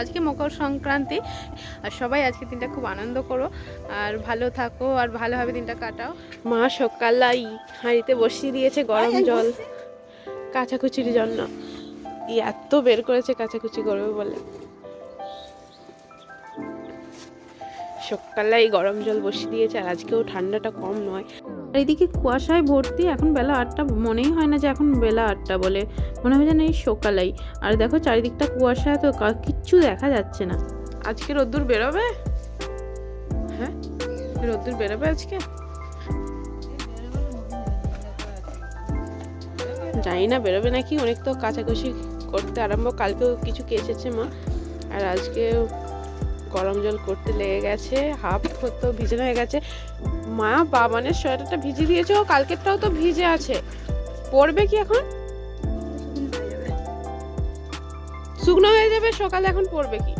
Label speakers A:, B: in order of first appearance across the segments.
A: আজকে মকর সংক্রান্তি। আর সবাই আজকে দিনটা খুব আনন্দ করো। আর ভালো থাকো আর ভালোভাবে দিনটা কাটাও। মা সকালাই হাঁড়িতে বসিয়ে দিয়েছে গরম জল। কাঁচাকুচির জন্য। ই এত বের করেছে কাঁচাকুচি করবে বলে। সকালে গরম জল বসিয়ে দিয়েছে আর আজকেও ঠান্ডাটা কম নয়। আর এদিকে কুয়াশায় ভর্তি এখন বেলা আটটা মনেই হয় না যে এখন বেলা আটটা বলে। মনে হয় যেন এই সকালেই। আর দেখো চারিদিকটা কুয়াশায় তো কিচ্ছু দেখা যাচ্ছে না। আজকে রোদ্দুর বেরোবে? হ্যাঁ? রোদ্দুর বেরোবে আজকে? জানি না বেরোবে নাকি। অনেক তো কাচাকুচি করতে আরম্ভ। কালকেও কিছু কেচেছে মা। আর আজকে গরম জল করতে লেগে গেছে হাফ তো ভিজানো হয়ে গেছে। মা বাবানের সোয়েটারটা ভিজে দিয়েছে ও কালকেরটাও তো ভিজে আছে। পরবে কি এখন? শুকনো হয়ে যাবে সকালে এখন পরবে কি?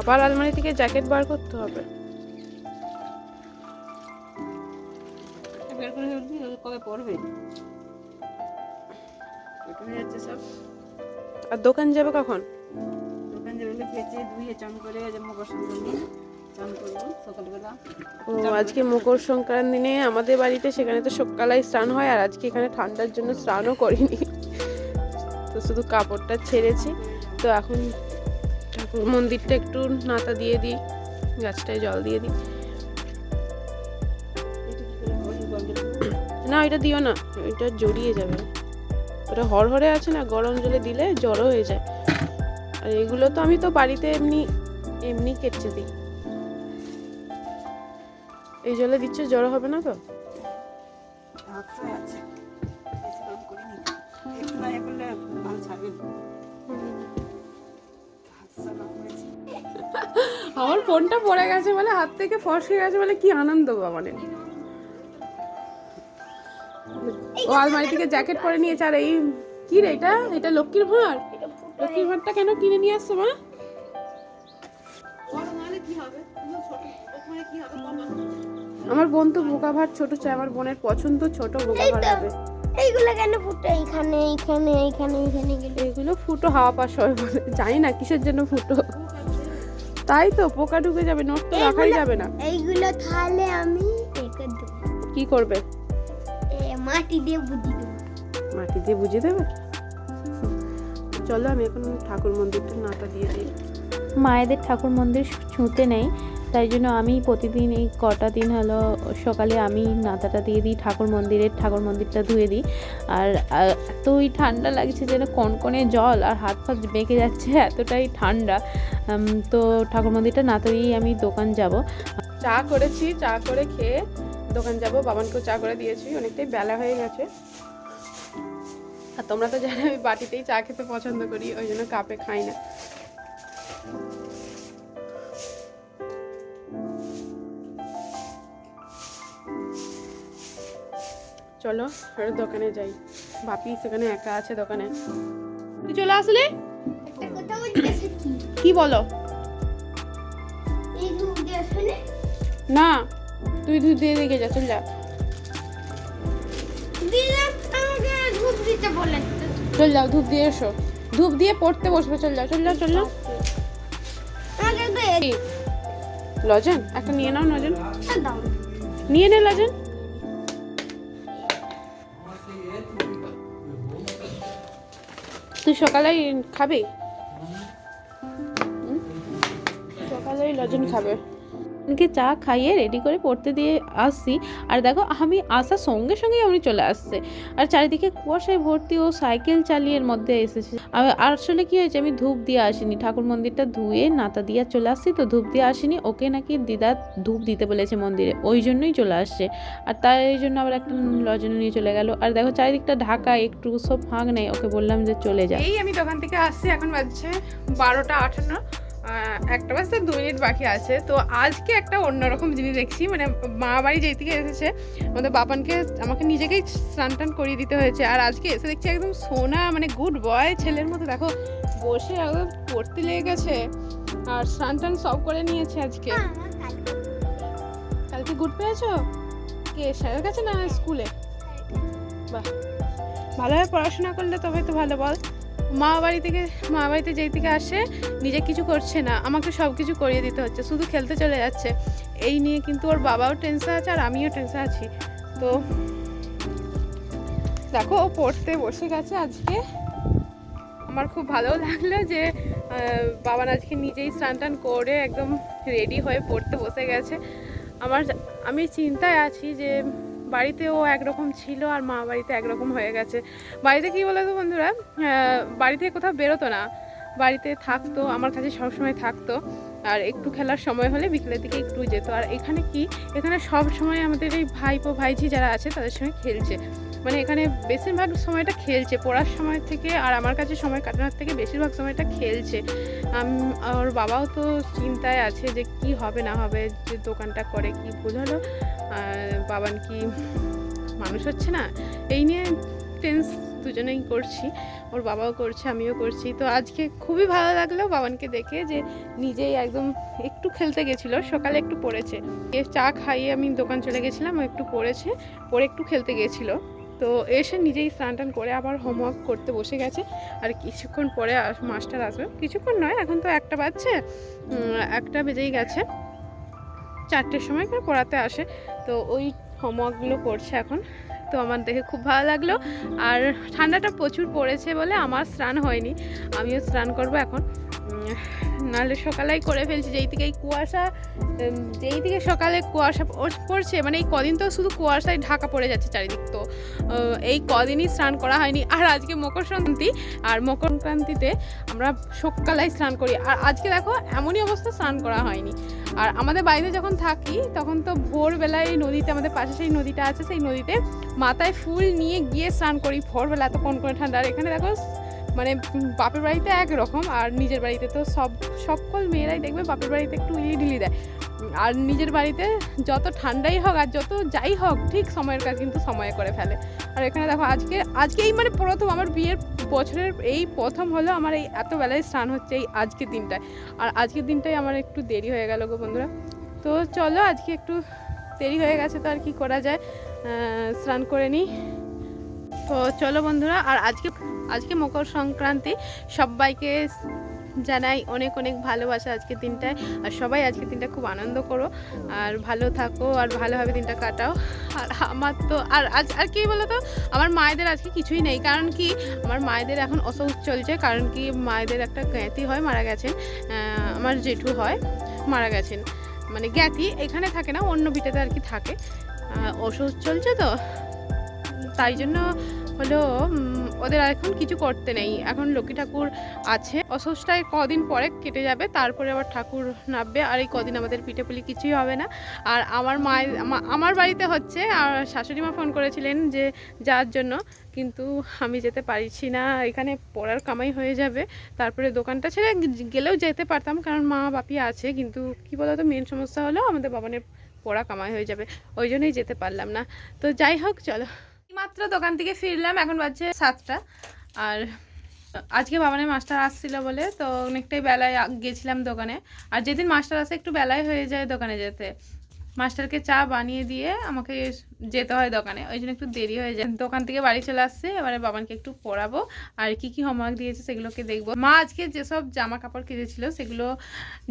A: আবার আলমারি থেকে জ্যাকেট বার করতে হবে।
B: বের করে কবে পড়বে? হয়ে যাচ্ছে সব।
A: আর দোকান যাবে কখন?
B: দোকান যাবে খেয়েছে ধুয়ে চান করে মকর সংক্রান্তি। চান করব সকালবেলা।
A: ও আজকে মকর সংক্রান্তি দিনে আমাদের বাড়িতে সেখানে তো সকালেই স্নান হয় আর আজকে এখানে ঠান্ডার জন্য স্নানও করিনি। তো শুধু কাপড়টা ছেড়েছি। তো এখন ঠাকুর মন্দিরটা একটু নাতা দিয়ে দিই গাছটায় জল দিয়ে দিই? না এটা দিও না এটা জড়িয়ে যাবে। ওটা হরহরে আছে না, গরম জলে দিলে জ্বরও হয়ে যায়। আর এগুলো তো আমি তো বাড়িতে এমনি এমনি কেটে দিই। এই জলে দিচ্ছে, জ্বর হবে না তো। আমার ফোনটা পড়ে গেছে বলে, হাত থেকে ফসকে গেছে বলে কি আনন্দ বাবা মানে ও আলমারি থেকে জ্যাকেট পরে নিয়েছে আর এই কি রে এটা? এটা লক্ষ্মীর ভাঁড়? লক্ষ্মীর ভাঁড়টা কেন কিনে নিয়ে আসছো মা আমার বোন তো বোকা ভাত ছোট চাই আমার বোনের পছন্দ ছোট বোকা ভাত হবে।
C: এইগুলো কেন ফুটে? এইখানে এইখানে এইখানে গেলে।
A: এগুলো ফুটো হাওয়া পাস হয় বলে। জানি না কিসের জন্য ফুটো। তাই তো পোকা ঢুকে যাবে নোট তো রাখাই যাবে না।
C: এইগুলো তাহলে আমি
A: কি করবে?
C: মাটি দিয়ে বুঝি দেবো।
A: মাটি দিয়ে বুঝিয়ে দেবে? চলো আমি এখন ঠাকুর মন্দিরটা নাটা দিয়ে দিই।
D: মায়েদের ঠাকুর মন্দির ছুঁতে নেই তাই জন্য আমি প্রতিদিন এই কটা দিন হলো সকালে আমি নাতাটা দিয়ে দিই ঠাকুর মন্দিরের ঠাকুর মন্দিরটা ধুয়ে দিই। আর আর এতই ঠান্ডা লাগছে যেন কনকনে জল আর হাত ফাত বেঁকে যাচ্ছে এতটাই ঠান্ডা। তো ঠাকুর মন্দিরটা নাতা দিয়েই আমি দোকান যাব।
A: চা করেছি চা করে খেয়ে দোকান যাব বাবানকেও চা করে দিয়েছি অনেকটাই বেলা হয়ে গেছে। আর তোমরা তো জানো আমি বাটিতেই চা খেতে পছন্দ করি ওই জন্য কাপে খাই না। চলো আর দোকানে যাই। বাপি সেখানে একা আছে দোকানে। তুই চলে আসলি?
C: কি
A: বলো? না। তুই দুধ দিয়ে দিকে যা চল যা। চল যাও ধূপ দিয়ে এসো। ধূপ দিয়ে পড়তে বসবে চল যাও চল যাও চল যাও? লজেন একটা নিয়ে নাও লজেন।
C: এটা
A: নিয়ে নে লজেন। তুই সকালে খাবি? সকালে লজেন খাবে।
D: কে চা খাইয়ে রেডি করে পড়তে দিয়ে আসছি। আর দেখো আমি আসার সঙ্গে সঙ্গেই উনি চলে আসছে। আর চারিদিকে কুয়াশায় ভর্তি ও সাইকেল চালিয়ে এর মধ্যে এসেছে। আর- আসলে কি হয়েছে আমি ধূপ দিয়ে আসিনি। ঠাকুর মন্দিরটা ধুয়ে নাতা দিয়ে চলে আসছি তো ধূপ দিয়ে আসিনি। ওকে নাকি দিদা ধূপ দিতে বলেছে মন্দিরে ওই জন্যই চলে আসছে। আর তার এই জন্য আবার একটা লজনে নিয়ে চলে গেল। আর দেখো চারিদিকটা ঢাকা একটু সব ফাঁক নেই। ওকে বললাম যে চলে যায়
A: এই আমি দোকান থেকে আসছি এখন বাজছে বারোটা আটান্ন আহ, একটা বাজতে দু মিনিট বাকি আছে। তো আজকে একটা অন্যরকম জিনিস দেখছি মানে মা বাড়ি যেই থেকে এসেছে আমাদের বাবানকে আমাকে নিজেকেই স্নান টান করিয়ে দিতে হয়েছে। আর আজকে এসে দেখছি একদম সোনা মানে গুড বয় ছেলের মতো। দেখো বসে একদম পড়তে লেগে গেছে। আর স্নান টান সব করে নিয়েছে আজকে। কালকে গুড পেয়েছ কে স্যারের কাছে না স্কুলে? বাহ ভালোভাবে পড়াশোনা করলে তবে তো ভালো বল। মা বাড়ি থেকে মা বাড়িতে যেই থেকে আসে, নিজে কিছু করছে না। আমাকে সব কিছু করিয়ে দিতে হচ্ছে, শুধু খেলতে চলে যাচ্ছে। এই নিয়ে কিন্তু ওর বাবাও টেনশন আছে আর আমিও টেনশন আছি। তো দেখো, ও পড়তে বসে গেছে আজকে। আমার খুব ভালো লাগল যে বাবান আজকে নিজেই স্নান টান করে একদম রেডি হয়ে পড়তে বসে গেছে। আমার, আমি চিন্তায় আছি যে বাড়িতে ও একরকম ছিল আর মা বাড়িতে একরকম হয়ে গেছে। বাড়িতে কি বলতো বন্ধুরা? আহ, বাড়িতে কোথাও বেরোতো না। বাড়িতে থাকতো আমার কাছে সবসময় থাকতো। আর একটু খেলার সময় হলে বিকেলের দিকে একটু যেত। আর এখানে কি? এখানে সব সময় আমাদের এই ভাইপো ভাইঝি যারা আছে তাদের সঙ্গে খেলছে। মানে এখানে বেশিরভাগ সময়টা খেলছে। পড়ার সময় থেকে আর আমার কাছে সময় কাটানোর থেকে বেশিরভাগ সময়টা খেলছে। ওর বাবাও তো চিন্তায় আছে যে কি হবে না হবে যে দোকানটা করে কি আর বাবান কি মানুষ হচ্ছে না? এই নিয়ে টেন্স দুজনেই করছি। ওর বাবাও করছে, আমিও করছি। তো আজকে খুবই ভালো লাগল বাবানকে দেখে যে নিজেই একদম একটু খেলতে গেছিল, সকালে একটু পড়েছে। এ চা খাইয়ে আমি দোকান চলে গেছিলাম একটু পড়েছে পরে একটু খেলতে গেছিল। তো এসে নিজেই স্নান টান করে আবার হোমওয়ার্ক করতে বসে গেছে। আর কিছুক্ষণ পরে মাস্টার আসবে। কিছুক্ষণ নয়, এখন তো একটা বাজছে একটা বেজেই গেছে। চারটের সময় করে পড়াতে আসে। তো ওই হোমওয়ার্কগুলো করছে এখন। তো আমার দেখে খুব ভালো লাগল। আর ঠান্ডাটা প্রচুর পড়েছে বলে আমার স্নান হয়নি। আমিও স্নান করব এখন। নাহলে সকালেই করে ফেলছি, যেই থেকে এই কুয়াশা যেই থেকে সকালে কুয়াশা পড়ছে মানে এই কদিন তো শুধু কুয়াশায় ঢাকা পড়ে যাচ্ছে চারিদিক তো। এই কদিনই স্নান করা হয়নি। আর আজকে মকর সংক্রান্তি, আর মকর সংক্রান্তিতে আমরা সকালেই স্নান করি। আর আজকে দেখো, এমনই অবস্থা, স্নান করা হয়নি। আর আমাদের বাড়িতে যখন থাকি, তখন তো ভোরবেলায় এই নদীতে, আমাদের পাশে সেই নদীটা আছে, সেই নদীতে মাথায় ফুল নিয়ে গিয়ে স্নান করি। ভোরবেলা এত কোন করে ঠান্ডা। আর এখানে দেখো মানে বাপের বাড়িতে একরকম আর নিজের বাড়িতে তো সব, সকল মেয়েরাই দেখবে বাপের বাড়িতে একটু ইলি দেয়। আর নিজের বাড়িতে যত ঠান্ডাই হোক আর যত যাই হোক, ঠিক সময়ের কাজ কিন্তু সময়ে করে ফেলে। আর এখানে দেখো, আজকে আজকে এই মানে প্রথম আমার বিয়ের বছরের এই প্রথম হলো আমার এই এত বেলায় স্নান হচ্ছে এই আজকের দিনটায়। আর আজকের দিনটাই আমার একটু দেরি হয়ে গেল গো বন্ধুরা। তো চলো আজকে একটু দেরি হয়ে গেছে তো আর কি করা যায়। স্নান করে নিই। তো চলো বন্ধুরা, আর আজকে আজকে মকর সংক্রান্তি, সবাইকে জানাই অনেক অনেক ভালোবাসা আজকের দিনটায়। আর সবাই আজকে দিনটা খুব আনন্দ করো। আর ভালো থাকো আর ভালোভাবে দিনটা কাটাও। আর আমার তো, আর আজ, আর কি বলো তো আমার মায়েদের আজকে কিছুই নেই। কারণ কি? আমার মায়েদের এখন অসুখ চলছে। কারণ কি? মায়েদের একটা জ্ঞাতি হয়, মারা গেছেন। আমার জেঠু হয়, মারা গেছেন। মানে জ্ঞাতি, এখানে থাকে না, অন্য ভিটাতে আর কি থাকে। অসুখ চলছে তো। তাই জন্য হলো ওদের এখন কিছু করতে নেই। এখন লক্ষ্মী ঠাকুর আছে। অসুখটায় কদিন পরে কেটে যাবে, তারপরে আবার ঠাকুর নামবে। আর এই কদিন আমাদের পিঠেপুলি কিছুই হবে না। আর আমার আমা- আমার বাড়িতে হচ্ছে, আর শাশুড়ি মা ফোন করেছিলেন যে যাওয়ার জন্য। কিন্তু আমি যেতে পারছি না। এখানে পড়ার কামাই হয়ে যাবে। তারপরে দোকানটা ছেড়ে গেলেও যেতে পারতাম। কারণ মা বাপি আছে। কিন্তু কি বলতো মেন সমস্যা হলো আমাদের বাবানের পড়া কামাই হয়ে যাবে। ওই জন্যই যেতে পারলাম না। তো যাই হোক, চলো। মাত্র দোকান থেকে ফিরলাম, এখন বাজছে সাতটা। আর আজকে বাবানের মাস্টার আসছিল বলে, তো অনেকটাই বেলায় গেছিলাম দোকানে। আর যেদিন মাস্টার আসে, একটু বেলায় হয়ে যায় দোকানে যেতে। মাস্টারকে চা বানিয়ে দিয়ে আমাকে যেতে হয় দোকানে। ওই জন্য একটু দেরি হয়ে যায়। দোকান থেকে বাড়ি চলে আসছে। এবারে বাবানকে একটু পড়াবো। আর কি কি হোমওয়ার্ক দিয়েছে সেগুলোকে দেখব। মা আজকে যেসব জামা কাপড় কিনেছিল সেগুলো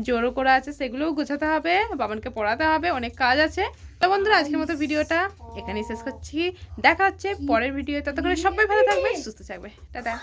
A: জোরো করা আছে, সেগুলোও গোছাতে হবে। বাবানকে পড়াতে হবে। অনেক কাজ আছে। তো বন্ধুরা, আজকের মতো ভিডিওটা এখানেই শেষ করছি। দেখা হচ্ছে পরের ভিডিও ততক্ষণে সবাই ভালো থাকবে সুস্থ থাকবে টাটা।